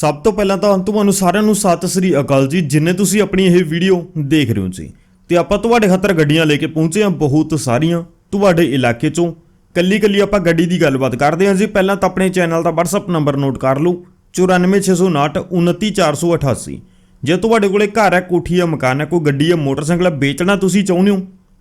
ਸਭ ਤੋਂ ਪਹਿਲਾਂ ਤਾਂ ਤੁਹਾਨੂੰ ਸਾਰਿਆਂ ਨੂੰ ਸਤਿ ਸ੍ਰੀ ਅਕਾਲ ਜੀ, ਜਿੰਨੇ ਤੁਸੀਂ ਆਪਣੀ ਇਹ ਵੀਡੀਓ ਦੇਖ ਰਹੇ ਹੋ ਜੀ। ਤੇ ਆਪਾਂ ਤੁਹਾਡੇ ਖਾਤਰ ਗੱਡੀਆਂ ਲੈ ਕੇ ਪਹੁੰਚੇ ਹਾਂ, ਬਹੁਤ ਸਾਰੀਆਂ, ਤੁਹਾਡੇ ਇਲਾਕੇ ਚੋਂ। ਕੱਲੀ ਕੱਲੀ ਆਪਾਂ ਗੱਡੀ ਦੀ ਗੱਲਬਾਤ ਕਰਦੇ ਹਾਂ ਜੀ। ਪਹਿਲਾਂ ਤਾਂ ਆਪਣੇ ਚੈਨਲ ਦਾ WhatsApp ਨੰਬਰ ਨੋਟ ਕਰ ਲਓ 94659 29488 ਜੇ ਤੁਹਾਡੇ ਕੋਲੇ ਘਰ ਹੈ, ਕੋਠੀ ਹੈ, ਮਕਾਨ ਹੈ, ਕੋਈ ਗੱਡੀ ਹੈ, ਮੋਟਰਸਾਈਕਲ ਹੈ, ਵੇਚਣਾ ਤੁਸੀਂ ਚਾਹੁੰਦੇ ਹੋ,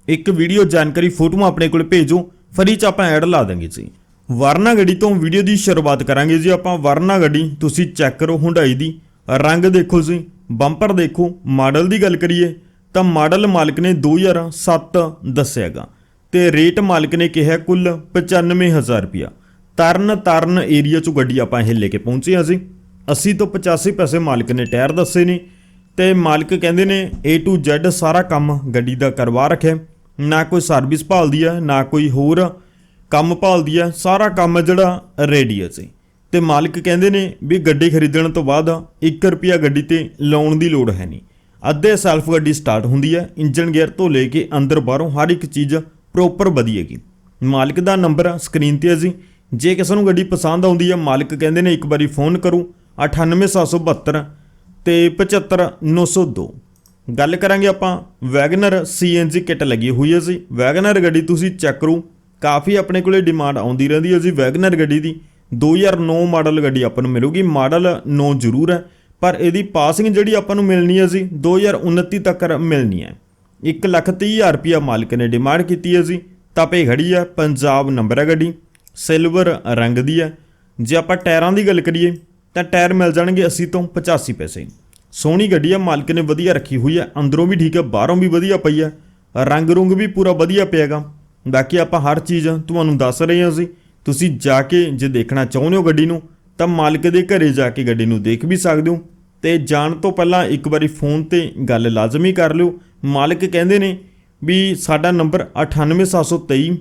ਇੱਕ ਵੀਡੀਓ ਜਾਣਕਾਰੀ, ਫੋਟੋਆਂ ਆਪਣੇ ਕੋਲ ਭੇਜੋ, ਫਰੀ ਚ ਆਪਾਂ ਐਡ ਲਾ ਦਾਂਗੇ ਜੀ। ਵਰਨਾ ਗੱਡੀ ਤੋਂ ਵੀਡੀਓ ਦੀ ਸ਼ੁਰੂਆਤ ਕਰਾਂਗੇ ਜੀ ਆਪਾਂ। ਵਰਨਾ ਗੱਡੀ ਤੁਸੀਂ ਚੈੱਕ ਕਰੋ ਹੁੰਡਾਈ ਦੀ। ਰੰਗ ਦੇਖੋ ਜੀ ਬੰਪਰ ਦੇਖੋ ਮਾਡਲ ਦੀ ਗੱਲ ਕਰੀਏ, ਤਾਂ ਮਾਡਲ ਮਾਲਕ ਨੇ 2007 ਦੱਸਿਆਗਾ। ਤੇ ਰੇਟ ਮਾਲਕ ਨੇ ਕਿਹਾ ਕੁੱਲ 95000 ਰੁਪਿਆ ਤਰਨ ਤਰਨ ਏਰੀਆ ਚੋਂ ਗੱਡੀ ਆਪਾਂ ਇਹ ਲੈ ਕੇ ਪਹੁੰਚੇ ਹਾਂ ਜੀ। 80 ਤੋਂ 85 ਪੈਸੇ ਮਾਲਕ ਨੇ ਟਾਇਰ ਦੱਸੇ ਨੇ। ਤੇ ਮਾਲਕ ਕਹਿੰਦੇ ਨੇ, A to Z ਸਾਰਾ ਕੰਮ ਗੱਡੀ ਦਾ ਕਰਵਾ ਰੱਖਿਆ। ਨਾ ਕੋਈ ਸਰਵਿਸ ਭਾਲਦੀ ਹੈ ਨਾ ਕੋਈ ਹੋਰ ਕੰਮ ਭਾਲਦੀ ਹੈ ਸਾਰਾ ਕੰਮ ਜਿਹੜਾ ਰੈਡੀ ਹੈ ਜੀ। ਤੇ ਮਾਲਕ ਕਹਿੰਦੇ ਨੇ ਵੀ ਗੱਡੀ ਖਰੀਦਣ ਤੋਂ ਬਾਅਦ 1 ਰੁਪਿਆ ਗੱਡੀ ਤੇ ਲਾਉਣ ਦੀ ਲੋੜ ਹੈ ਨਹੀਂ। ਅੱਧੇ ਸੈਲਫ ਗੱਡੀ ਸਟਾਰਟ ਹੁੰਦੀ ਹੈ ਇੰਜਨ ਗੇਅਰ ਤੋਂ ਲੈ ਕੇ ਅੰਦਰ ਬਾਹਰੋਂ ਹਰ ਇੱਕ ਚੀਜ਼ ਪ੍ਰੋਪਰ ਵਧੀਏਗੀ ਮਾਲਕ ਦਾ ਨੰਬਰ ਸਕਰੀਨ ਤੇ ਹੈ ਜੀ। ਜੇ ਕਿਸੇ ਨੂੰ ਗੱਡੀ ਪਸੰਦ ਆਉਂਦੀ ਹੈ ਮਾਲਕ ਕਹਿੰਦੇ ਨੇ ਇੱਕ ਵਾਰੀ ਫੋਨ ਕਰੂ 98772 ਤੇ 75902 ਗੱਲ ਕਰਾਂਗੇ ਆਪਾਂ ਵੈਗਨਰ ਸੀਐਨਜੀ ਕਿੱਟ ਲੱਗੀ ਹੋਈ ਹੈ ਜੀ। ਵੈਗਨਰ ਗੱਡੀ ਤੁਸੀਂ ਚੈੱਕ ਕਰੋ ਕਾਫੀ ਆਪਣੇ ਕੋਲੇ ਡਿਮਾਂਡ ਆਉਂਦੀ ਰਹਿੰਦੀ ਹੈ ਜੀ ਵੈਗਨਰ ਗੱਡੀ ਦੀ। 2009 ਮਾਡਲ ਗੱਡੀ ਆਪਾਂ ਨੂੰ ਮਿਲੂਗੀ। ਮਾਡਲ 9 ਜ਼ਰੂਰ ਹੈ, ਪਰ ਇਹਦੀ ਪਾਸਿੰਗ ਜਿਹੜੀ ਆਪਾਂ ਨੂੰ ਮਿਲਣੀ ਹੈ ਜੀ 2029 ਤੱਕ ਮਿਲਣੀ ਹੈ। 130000 ਰੁਪਿਆ ਮਾਲਕ ਨੇ ਡਿਮਾਂਡ ਕੀਤੀ ਹੈ ਜੀ। ਤਪੇ ਖੜੀ ਹੈ, ਪੰਜਾਬ ਨੰਬਰ ਹੈ ਗੱਡੀ। ਸਿਲਵਰ ਰੰਗ ਦੀ ਹੈ। ਜੇ ਆਪਾਂ ਟਾਇਰਾਂ ਦੀ ਗੱਲ ਕਰੀਏ, ਤਾਂ ਟਾਇਰ ਮਿਲ ਜਾਣਗੇ 80 ਤੋਂ 85 ਪੈਸੇ। ਸੋਹਣੀ ਗੱਡੀ ਹੈ, ਮਾਲਕ ਨੇ ਵਧੀਆ ਰੱਖੀ ਹੋਈ ਹੈ। ਅੰਦਰੋਂ ਵੀ ਠੀਕ ਹੈ, ਬਾਹਰੋਂ ਵੀ ਵਧੀਆ ਪਈ ਹੈ। ਰੰਗ ਰੁੰਗ ਵੀ ਪੂਰਾ ਵਧੀਆ ਪਿਆਗਾ ਬਾਕੀ ਆਪਾਂ ਹਰ ਚੀਜ਼ ਤੁਹਾਨੂੰ ਦੱਸ ਰਹੇ ਹਾਂ ਜੀ। ਤੁਸੀਂ ਜਾ ਕੇ ਜੇ ਦੇਖਣਾ ਚਾਹੁੰਦੇ ਹੋ ਗੱਡੀ ਨੂੰ, ਤਾਂ ਮਾਲਕ ਦੇ ਘਰੇ ਜਾ ਕੇ ਗੱਡੀ ਨੂੰ ਦੇਖ ਵੀ ਸਕਦੇ ਹੋ। ਤੇ ਜਾਣ ਤੋਂ ਪਹਿਲਾਂ ਇੱਕ ਵਾਰੀ ਫੋਨ ਤੇ ਗੱਲ ਲਾਜ਼ਮੀ ਕਰ ਲਿਓ। ਮਾਲਕ ਕਹਿੰਦੇ ਨੇ ਵੀ ਸਾਡਾ ਨੰਬਰ 98723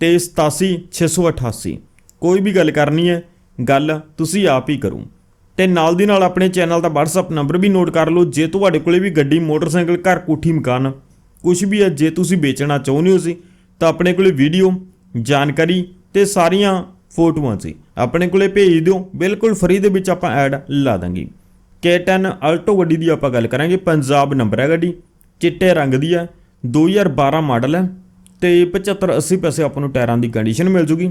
ਤੇ 87688 ਕੋਈ ਵੀ ਗੱਲ ਕਰਨੀ ਹੈ, ਗੱਲ ਤੁਸੀਂ ਆਪ ਹੀ ਕਰੋ। ਤੇ ਨਾਲ ਦੀ ਨਾਲ ਆਪਣੇ ਚੈਨਲ ਦਾ WhatsApp ਨੰਬਰ ਵੀ ਨੋਟ ਕਰ ਲਓ। ਜੇ ਤੁਹਾਡੇ ਕੋਲੇ ਵੀ ਗੱਡੀ, ਮੋਟਰਸਾਈਕਲ, ਘਰ, ਕੋਠੀ, ਮਕਾਨ ਕੁਝ ਵੀ ਹੈ, ਜੇ ਤੁਸੀਂ ਵੇਚਣਾ ਚਾਹੁੰਦੇ ਹੋ ਸੀ ਤਾਂ ਆਪਣੇ ਕੋਲੇ ਵੀਡੀਓ ਜਾਣਕਾਰੀ ਤੇ ਸਾਰੀਆਂ ਫੋਟੋਆਂ ਸੀ। ਆਪਣੇ ਕੋਲੇ ਭੇਜ ਦਿਓ, ਬਿਲਕੁਲ ਫ੍ਰੀ ਦੇ ਵਿੱਚ ਆਪਾਂ ਐਡ ਲਾ ਦਾਂਗੇ। K10 ਅਲਟੋ ਗੱਡੀ ਦੀ ਆਪਾਂ ਗੱਲ ਕਰਾਂਗੇ। ਪੰਜਾਬ ਨੰਬਰ ਹੈ ਗੱਡੀ, ਚਿੱਟੇ ਰੰਗ ਦੀ ਹੈ 2012 ਮਾਡਲ ਹੈ ਤੇ 75 80 ਪੈਸੇ ਆਪਾਂ ਨੂੰ ਟਾਇਰਾਂ ਦੀ ਕੰਡੀਸ਼ਨ ਮਿਲ ਜੂਗੀ।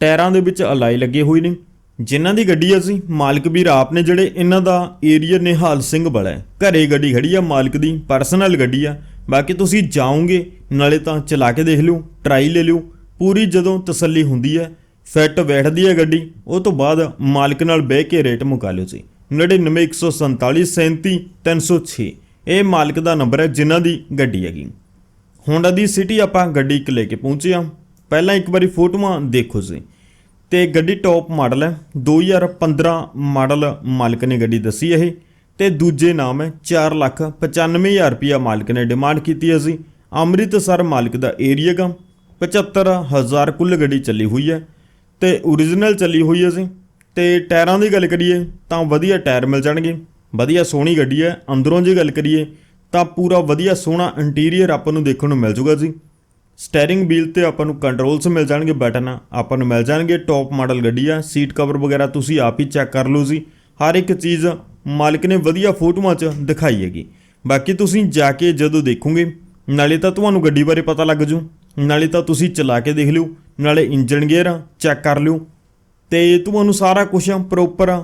ਟਾਇਰਾਂ ਦੇ ਵਿੱਚ ਅਲਾਈ ਲੱਗੇ ਹੋਏ ਨੇ। ਜਿਨ੍ਹਾਂ ਦੀ ਗੱਡੀ ਅਸੀਂ, ਮਾਲਕ ਵੀਰ ਆਪ ਨੇ ਜਿਹੜੇ ਇਹਨਾਂ ਦਾ ਏਰੀਆ ਨਿਹਾਲ ਸਿੰਘ ਵਾਲਾ ਹੈ। ਘਰੇ ਗੱਡੀ ਖੜੀ ਆ, ਮਾਲਕ ਦੀ ਪਰਸਨਲ ਗੱਡੀ ਆ। ਬਾਕੀ ਤੁਸੀਂ ਜਾਓਗੇ, ਨਾਲੇ ਤਾਂ ਚਲਾ ਕੇ ਦੇਖ ਲਿਓ ਟਰਾਈ ਲੈ ਲਿਓ। ਪੂਰੀ ਜਦੋਂ ਤਸੱਲੀ ਹੁੰਦੀ ਹੈ ਫਿੱਟ ਬੈਠਦੀ ਹੈ ਗੱਡੀ, ਉਹ ਤੋਂ ਬਾਅਦ ਮਾਲਕ ਨਾਲ ਬਹਿ ਕੇ ਰੇਟ ਮੁਕਾ ਲਿਓ ਜੀ 9914477306 ਇਹ ਮਾਲਕ ਦਾ ਨੰਬਰ ਹੈ, ਜਿਨ੍ਹਾਂ ਦੀ ਗੱਡੀ ਹੈਗੀ। ਹੋਂਡਾ ਦੀ ਸਿਟੀ ਆਪਾਂ ਗੱਡੀ ਇੱਕ ਲੈ ਕੇ ਪਹੁੰਚੇ ਆ ਪਹਿਲਾਂ ਇੱਕ ਵਾਰੀ ਫੋਟੋਆਂ ਦੇਖੋ ਜੀ ਤੇ ਗੱਡੀ ਟੌਪ ਮਾਡਲ ਹੈ 2015 ਮਾਡਲ ਮਾਲਕ ਨੇ ਗੱਡੀ ਦੱਸੀ ਇਹ। ਤੇ ਦੂਜੇ ਨਾਮ ਹੈ 495000 ਰੁਪਿਆ ਮਾਲਕ ਨੇ ਡਿਮਾਂਡ ਕੀਤੀ ਹੈ ਸੀ ਅੰਮ੍ਰਿਤਸਰ ਮਾਲਕ ਦਾ ਏਰੀਆ ਗਾ 75000 ਕੁੱਲ ਗੱਡੀ ਚੱਲੀ ਹੋਈ ਹੈ ਤੇ origignal ਚੱਲੀ ਹੋਈ ਹੈ ਸੀ ਤੇ ਟਾਇਰਾਂ ਦੀ ਗੱਲ ਕਰੀਏ ਤਾਂ ਵਧੀਆ ਟਾਇਰ ਮਿਲ ਜਾਣਗੇ, ਵਧੀਆ ਸੋਹਣੀ ਗੱਡੀ ਹੈ, ਅੰਦਰੋਂ ਜੇ ਗੱਲ ਕਰੀਏ ਤਾਂ ਪੂਰਾ ਵਧੀਆ ਸੋਹਣਾ ਇੰਟੀਰੀਅਰ ਆਪਾਂ ਨੂੰ ਦੇਖਣ ਨੂੰ ਮਿਲ ਜੂਗਾ ਜੀ। ਸਟੀਅਰਿੰਗ ਵੀਲ ਤੇ ਆਪਾਂ ਨੂੰ ਕੰਟਰੋਲਸ ਮਿਲ ਜਾਣਗੇ ਬਟਨ, ਆਪਾਂ ਨੂੰ ਮਿਲ ਜਾਣਗੇ ਟੌਪ ਮਾਡਲ ਗੱਡੀ ਆ ਸੀਟ ਕਵਰ ਵਗੈਰਾ ਤੁਸੀਂ ਆਪ ਹੀ ਚੈੱਕ ਕਰ ਲਓ ਜੀ। ਹਰ ਇੱਕ ਚੀਜ਼ ਮਾਲਕ ਨੇ ਵਧੀਆ ਫੋਟੋਆਂ 'ਚ ਦਿਖਾਈ ਹੈਗੀ। ਬਾਕੀ ਤੁਸੀਂ ਜਾ ਕੇ ਜਦੋਂ ਦੇਖੋਗੇ, ਨਾਲੇ ਤਾਂ ਤੁਹਾਨੂੰ ਗੱਡੀ ਬਾਰੇ ਪਤਾ ਲੱਗ ਜੂ, ਨਾਲੇ ਤਾਂ ਤੁਸੀਂ ਚਲਾ ਕੇ ਦੇਖ ਲਿਓ, ਨਾਲੇ ਇੰਜਨ ਗੇਅਰ ਚੈੱਕ ਕਰ ਲਿਓ, ਤੇ ਤੁਹਾਨੂੰ ਸਾਰਾ ਕੁਝ ਪ੍ਰੋਪਰ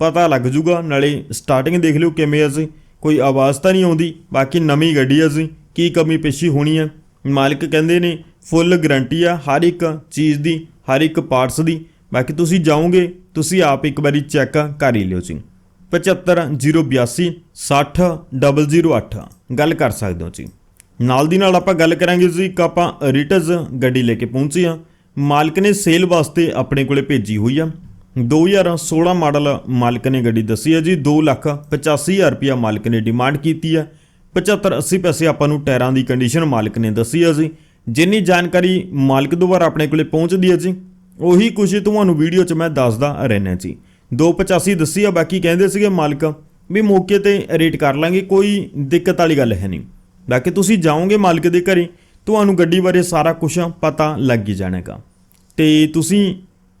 ਪਤਾ ਲੱਗ ਜੂਗਾ, ਨਾਲੇ ਸਟਾਰਟਿੰਗ ਦੇਖ ਲਿਓ ਕਿਵੇਂ ਅਸੀਂ, ਕੋਈ ਆਵਾਜ਼ ਤਾਂ ਨਹੀਂ ਆਉਂਦੀ, ਬਾਕੀ ਨਵੀਂ ਗੱਡੀ ਅਸੀਂ, ਕੀ ਕਮੀ ਪੇਸ਼ੀ ਹੋਣੀ ਹੈ ਮਾਲਕ ਕਹਿੰਦੇ ਨੇ ਫੁੱਲ ਗਾਰੰਟੀ ਆ ਹਰ ਇੱਕ ਚੀਜ਼ ਦੀ, ਹਰ ਇੱਕ ਪਾਰਟਸ ਦੀ, ਬਾਕੀ ਤੁਸੀਂ ਜਾਓਗੇ, ਤੁਸੀਂ ਆਪ ਇੱਕ ਵਾਰੀ ਚੈੱਕ ਕਰ ਹੀ ਲਿਓ ਜੀ। 75082 60008 ਗੱਲ ਕਰ ਸਕਦੇ ਹੋ ਜੀ। ਨਾਲ ਦੀ ਨਾਲ ਆਪਾਂ ਗੱਲ ਕਰਾਂਗੇ ਜੀ ਇੱਕ ਆਪਾਂ ਰਿਟਸ ਗੱਡੀ ਲੈ ਕੇ ਪਹੁੰਚੇ ਆ ਮਾਲਕ ਨੇ ਸੇਲ ਵਾਸਤੇ ਆਪਣੇ ਕੋਲੇ ਭੇਜੀ ਹੋਈ ਆ। 2016 ਮਾਡਲ ਮਾਲਕ ਨੇ ਗੱਡੀ ਦੱਸੀ ਹੈ ਜੀ। 285000 ਰੁਪਿਆ ਮਾਲਕ ਨੇ ਡਿਮਾਂਡ ਕੀਤੀ ਹੈ 75 80 ਪੈਸੇ ਆਪਾਂ ਨੂੰ ਟਾਇਰਾਂ ਦੀ ਕੰਡੀਸ਼ਨ ਮਾਲਕ ਨੇ ਦੱਸੀ ਹੈ ਜੀ। ਜਿੰਨੀ ਜਾਣਕਾਰੀ ਮਾਲਕ ਦੁਆਰਾ ਆਪਣੇ ਕੋਲੇ ਪਹੁੰਚਦੀ ਹੈ ਜੀ, ਉਹੀ ਕੁਝ ਤੁਹਾਨੂੰ ਵੀਡੀਓ 'ਚ ਮੈਂ ਦੱਸਦਾ ਰਹਿਣਾ ਜੀ। 285 ਦੱਸੀ ਆ, ਬਾਕੀ ਕਹਿੰਦੇ ਸੀਗੇ ਮਾਲਕ, ਵੀ ਮੌਕੇ ਤੇ ਰੇਟ ਕਰ ਲਾਂਗੇ, ਕੋਈ ਦਿੱਕਤ ਵਾਲੀ ਗੱਲ ਹੈ ਨਹੀਂ। ਬਾਕੀ ਤੁਸੀਂ ਜਾਓਗੇ ਮਾਲਕ ਦੇ ਘਰੇ, ਤੁਹਾਨੂੰ ਗੱਡੀ ਬਾਰੇ ਸਾਰਾ ਕੁਝ ਪਤਾ ਲੱਗ ਹੀ ਜਾਣੇਗਾ ਤੇ ਤੁਸੀਂ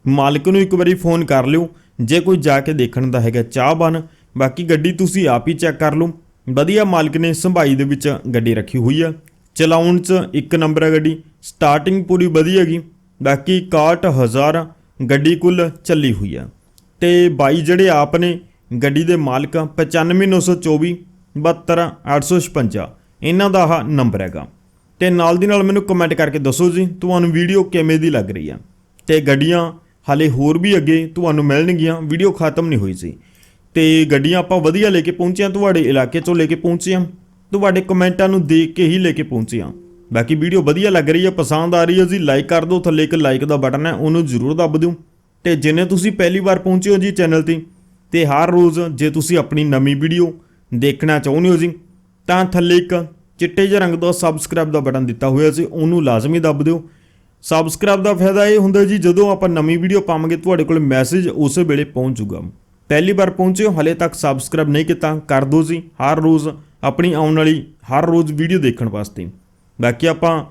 ਮਾਲਕ ਨੂੰ ਇੱਕ ਵਾਰੀ ਫੋਨ ਕਰ ਲਿਓ, ਜੇ ਕੋਈ ਜਾ ਕੇ ਦੇਖਣ ਦਾ ਹੈਗਾ ਚਾਹ ਬਨ ਬਾਕੀ ਗੱਡੀ ਤੁਸੀਂ ਆਪ ਹੀ ਚੈੱਕ ਕਰ ਲਓ। ਵਧੀਆ ਮਾਲਕ ਨੇ ਸੰਭਾਈ ਦੇ ਵਿੱਚ ਗੱਡੀ ਰੱਖੀ ਹੋਈ ਆ। ਚਲਾਉਣ 'ਚ ਇੱਕ ਨੰਬਰ ਆ ਗੱਡੀ ਸਟਾਰਟਿੰਗ ਪੂਰੀ ਵਧੀਆ ਹੈਗੀ, ਬਾਕੀ 61000 ਗੱਡੀ ਕੁੱਲ ਚੱਲੀ ਹੋਈ ਆ। ਤੇ ਬਾਈ ਜਿਹੜੇ ਆਪ ਨੇ ਗੱਡੀ ਦੇ ਮਾਲਕ ਆ, 95924 72856 ਇਹਨਾਂ ਦਾ ਆਹ ਨੰਬਰ ਹੈਗਾ। ਤੇ ਨਾਲ ਦੀ ਨਾਲ ਮੈਨੂੰ ਕਮੈਂਟ ਕਰਕੇ ਦੱਸੋ ਜੀ ਤੁਹਾਨੂੰ ਵੀਡੀਓ ਕਿਵੇਂ ਦੀ ਲੱਗ ਰਹੀ ਆ? ਤੇ ਗੱਡੀਆਂ ਹਾਲੇ ਹੋਰ ਵੀ ਅੱਗੇ ਤੁਹਾਨੂੰ ਮਿਲਣਗੀਆਂ ਵੀਡੀਓ ਖਤਮ ਨਹੀਂ ਹੋਈ ਸੀ। ਤੇ ਗੱਡੀਆਂ ਆਪਾਂ ਵਧੀਆ ਲੈ ਕੇ ਪਹੁੰਚੇ ਹਾਂ ਤੁਹਾਡੇ ਇਲਾਕੇ ਚੋਂ ਲੈ ਕੇ ਪਹੁੰਚੇ ਹਾਂ ਤੁਹਾਡੇ ਕਮੈਂਟਾਂ ਨੂੰ ਦੇਖ ਕੇ ਹੀ ਲੈ ਕੇ ਪਹੁੰਚੇ ਹਾਂ ਬਾਕੀ ਵੀਡੀਓ ਵਧੀਆ ਲੱਗ ਰਹੀ ਹੈ ਪਸੰਦ ਆ ਰਹੀ ਹੈ ਜੀ ਲਾਈਕ ਕਰ ਦਿਓ ਥੱਲੇ ਇੱਕ ਲਾਈਕ ਦਾ ਬਟਨ ਹੈ ਉਹਨੂੰ ਜ਼ਰੂਰ ਦੱਬ ਦਿਓ। ਤੇ ਜਿਨੇ ਤੁਸੀਂ ਪਹਿਲੀ ਵਾਰ ਪਹੁੰਚੇ ਹੋ ਜੀ ਚੈਨਲ ਤੇ ਤੇ ਹਰ ਰੋਜ਼ ਜੇ ਤੁਸੀਂ ਆਪਣੀ ਨਵੀਂ ਵੀਡੀਓ ਦੇਖਣਾ ਚਾਹੁੰਦੇ ਹੋ ਜੀ, ਤਾਂ ਥੱਲੇ ਇੱਕ ਚਿੱਟੇ ਜਿਹੇ ਰੰਗ ਦਾ ਸਬਸਕ੍ਰਾਈਬ ਦਾ ਬਟਨ ਦਿੱਤਾ ਹੋਇਆ ਸੀ, ਉਹਨੂੰ ਲਾਜ਼ਮੀ ਦੱਬ ਦਿਓ। ਸਬਸਕ੍ਰਾਈਬ ਦਾ ਫਾਇਦਾ ਇਹ ਹੁੰਦਾ ਜੀ, ਜਦੋਂ ਆਪਾਂ ਨਵੀਂ ਵੀਡੀਓ ਪਾਵਾਂਗੇ, ਤੁਹਾਡੇ ਕੋਲ ਮੈਸੇਜ ਉਸੇ ਵੇਲੇ ਪਹੁੰਚ ਜਾਊਗਾ। ਪਹਿਲੀ ਵਾਰ ਪਹੁੰਚੇ ਹੋ, ਹਲੇ ਤੱਕ ਸਬਸਕ੍ਰਾਈਬ ਨਹੀਂ ਕੀਤਾ, ਕਰ ਦਿਓ ਜੀ, ਹਰ ਰੋਜ਼ ਆਪਣੀ ਆਉਣ ਵਾਲੀ ਹਰ ਰੋਜ਼ ਵੀਡੀਓ ਦੇਖਣ ਵਾਸਤੇ। ਬਾਕੀ ਆਪਾਂ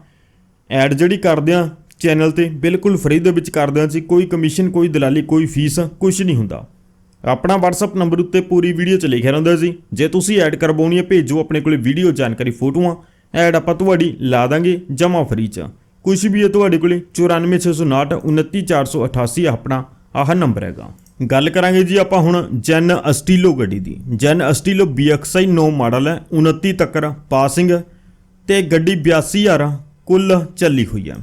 ਐਡ ਜਿਹੜੀ ਕਰਦੇ ਆ ਚੈਨਲ ਤੇ ਬਿਲਕੁਲ ਫ੍ਰੀ ਦੇ ਵਿੱਚ ਕਰਦੇ ਹਾਂ ਜੀ। ਕੋਈ ਕਮਿਸ਼ਨ, ਕੋਈ ਦਲਾਲੀ, ਕੋਈ ਫੀਸ ਕੁਝ ਨਹੀਂ ਹੁੰਦਾ। ਆਪਣਾ WhatsApp ਨੰਬਰ ਉੱਤੇ ਪੂਰੀ ਵੀਡੀਓ 'ਚ ਲਿਖਿਆ ਰਹਿੰਦਾ ਜੀ। ਜੇ ਤੁਸੀਂ ਐਡ ਕਰਵਾਉਣੀ ਹੈ, ਭੇਜੋ ਆਪਣੇ ਕੋਲੇ ਵੀਡੀਓ ਜਾਣਕਾਰੀ ਫੋਟੋਆਂ। ਐਡ ਆਪਾਂ ਤੁਹਾਡੀ ਲਾ ਦਾਂਗੇ ਜਮਾ ਫਰੀ 'ਚ। ਕੁਝ ਵੀ ਹੈ ਤੁਹਾਡੇ ਕੋਲੇ 94659 29488 ਆਪਣਾ ਆਹ ਨੰਬਰ ਹੈਗਾ। ਗੱਲ ਕਰਾਂਗੇ ਜੀ ਆਪਾਂ ਹੁਣ ਜੈਨ ਅਸਟੀਲੋ ਗੱਡੀ ਦੀ। ਜੈਨ ਅਸਟੀਲੋ BXI 9 ਮਾਡਲ ਹੈ 29 ਤੱਕਰ, ਪਾਸਿੰਗ, ਤੇ ਗੱਡੀ 82000 ਕੁੱਲ ਚੱਲੀ ਹੋਈ ਹੈ।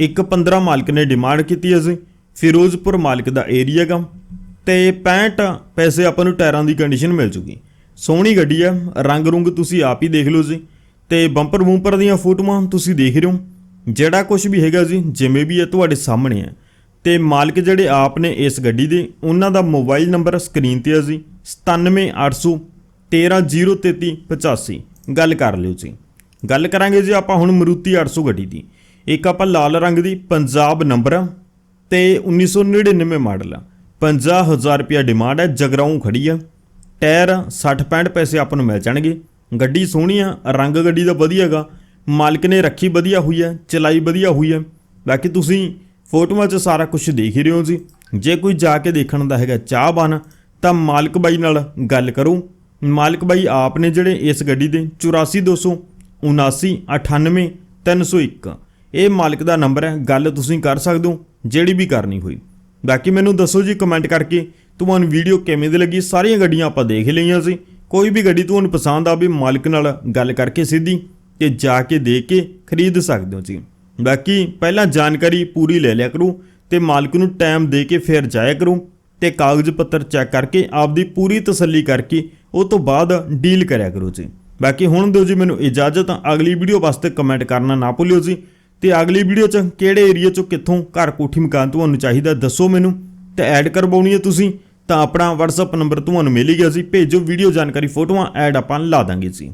ਇੱਕ 15 ਮਾਲਕ ਨੇ ਡਿਮਾਂਡ ਕੀਤੀ ਹੈ ਜੀ। ਫਿਰੋਜ਼ਪੁਰ ਮਾਲਕ ਦਾ ਏਰੀਆ ਗਾ ਤੇ 65 ਪੈਸੇ ਆਪਾਂ ਨੂੰ ਟਾਇਰਾਂ ਦੀ ਕੰਡੀਸ਼ਨ ਮਿਲ ਜੂਗੀ ਸੋਹਣੀ ਗੱਡੀ ਆ ਰੰਗ ਰੁੰਗ ਤੁਸੀਂ ਆਪ ਹੀ ਦੇਖ ਲਓ ਜੀ। ਤੇ ਬੰਪਰ ਬੂੰਪਰ ਦੀਆਂ ਫੋਟੋਆਂ ਤੁਸੀਂ ਦੇਖ ਰਹੇ ਹੋ। ਜਿਹੜਾ ਕੁਝ ਵੀ ਹੈਗਾ ਜੀ, ਜਿਵੇਂ ਵੀ ਹੈ, ਤੁਹਾਡੇ ਸਾਹਮਣੇ ਹੈ। ਤੇ ਮਾਲਕ ਜਿਹੜੇ ਆਪ ਨੇ ਇਸ ਗੱਡੀ ਦੇ, ਉਹਨਾਂ ਦਾ ਮੋਬਾਈਲ ਨੰਬਰ ਸਕਰੀਨ ਤੇ ਆ ਜੀ। 97800 1303385 ਗੱਲ ਕਰ ਲਿਓ ਜੀ। ਗੱਲ ਕਰਾਂਗੇ ਜੀ ਆਪਾਂ ਹੁਣ ਮਰੂਤੀ 800 ਗੱਡੀ ਦੀ। ਇੱਕ ਆਪਾਂ ਲਾਲ ਰੰਗ ਦੀ ਪੰਜਾਬ ਨੰਬਰ ਆ ਤੇ 1999 ਮਾਡਲ ਆ। 50000 ਰੁਪਿਆ ਡਿਮਾਂਡ ਹੈ ਜਗਰਾਉਂ ਖੜੀ ਆ। ਟਾਇਰ 60 65 ਪੈਸੇ ਆਪਾਂ ਨੂੰ ਮਿਲ ਜਾਣਗੇ। ਗੱਡੀ ਸੋਹਣੀ ਆ, ਰੰਗ ਗੱਡੀ ਦਾ ਵਧੀਆ ਹੈਗਾ। ਮਾਲਕ ਨੇ ਰੱਖੀ ਵਧੀਆ ਹੋਈ ਹੈ ਚਲਾਈ ਵਧੀਆ ਹੋਈ ਹੈ ਬਾਕੀ ਤੁਸੀਂ ਫੋਟੋਆਂ 'ਚ ਸਾਰਾ ਕੁਝ ਦੇਖ ਹੀ ਰਹੇ ਹੋ ਜੀ। ਜੇ ਕੋਈ ਜਾ ਕੇ ਦੇਖਣ ਦਾ ਹੈਗਾ ਚਾਹ ਬਨ ਤਾਂ ਮਾਲਕ ਬਾਈ ਨਾਲ ਗੱਲ ਕਰੋ। ਮਾਲਕ ਬਾਈ ਆਪ ਨੇ ਜਿਹੜੇ ਇਸ ਗੱਡੀ ਦੇ 84200 79 301 ਇਹ ਮਾਲਕ ਦਾ ਨੰਬਰ ਹੈ, ਗੱਲ ਤੁਸੀਂ ਕਰ ਸਕਦੇ ਹੋ, ਜਿਹੜੀ ਵੀ ਕਰਨੀ ਹੋਈ। ਬਾਕੀ ਮੈਨੂੰ ਦੱਸੋ ਜੀ ਕਮੈਂਟ ਕਰਕੇ, ਤੁਹਾਨੂੰ ਵੀਡੀਓ ਕਿਵੇਂ ਦੀ ਲੱਗੀ? ਸਾਰੀਆਂ ਗੱਡੀਆਂ ਆਪਾਂ ਦੇਖ ਲਈਆਂ ਸੀ। ਕੋਈ ਵੀ ਗੱਡੀ ਤੁਹਾਨੂੰ ਪਸੰਦ ਆਵੇ, ਮਾਲਕ ਨਾਲ ਗੱਲ ਕਰਕੇ ਸਿੱਧੀ ਤੇ ਜਾ ਕੇ ਦੇਖ ਕੇ ਖਰੀਦ ਸਕਦੇ ਹੋ ਜੀ। ਬਾਕੀ ਪਹਿਲਾਂ ਜਾਣਕਾਰੀ ਪੂਰੀ ਲੈ ਲਿਆ ਕਰੋ ਤੇ ਮਾਲਕ ਨੂੰ ਟਾਈਮ ਦੇ ਕੇ ਫਿਰ ਜਾਇਆ ਕਰੋ ਤੇ ਕਾਗਜ਼ ਪੱਤਰ ਚੈੱਕ ਕਰਕੇ ਆਪਦੀ ਪੂਰੀ ਤਸੱਲੀ ਕਰਕੇ ਉਹ ਤੋਂ ਬਾਅਦ ਡੀਲ ਕਰਿਆ ਕਰੋ ਜੀ। ਬਾਕੀ ਹੁਣ ਦਿਓ ਜੀ ਮੈਨੂੰ ਇਜਾਜ਼ਤ, ਅਗਲੀ ਵੀਡੀਓ ਵਾਸਤੇ ਕਮੈਂਟ ਕਰਨਾ ਨਾ ਭੁੱਲਿਓ ਜੀ। ਤੇ ਅਗਲੀ ਵੀਡੀਓ 'ਚ ਕਿਹੜੇ ਏਰੀਆ 'ਚੋਂ ਕਿੱਥੋਂ ਘਰ ਕੋਠੀ ਮਕਾਨ ਤੁਹਾਨੂੰ ਚਾਹੀਦਾ ਦੱਸੋ ਮੈਨੂੰ। ਤੇ ਐਡ ਕਰਵਾਉਣੀ ਹੈ ਤੁਸੀਂ, ਤਾਂ ਆਪਣਾ WhatsApp ਨੰਬਰ ਤੁਹਾਨੂੰ ਮਿਲ ਗਿਆ ਸੀ। ਭੇਜੋ ਵੀਡੀਓ ਜਾਣਕਾਰੀ, ਫੋਟੋਆਂ ਐਡ ਆਪਾਂ ਲਾ ਦਾਂਗੇ ਜੀ।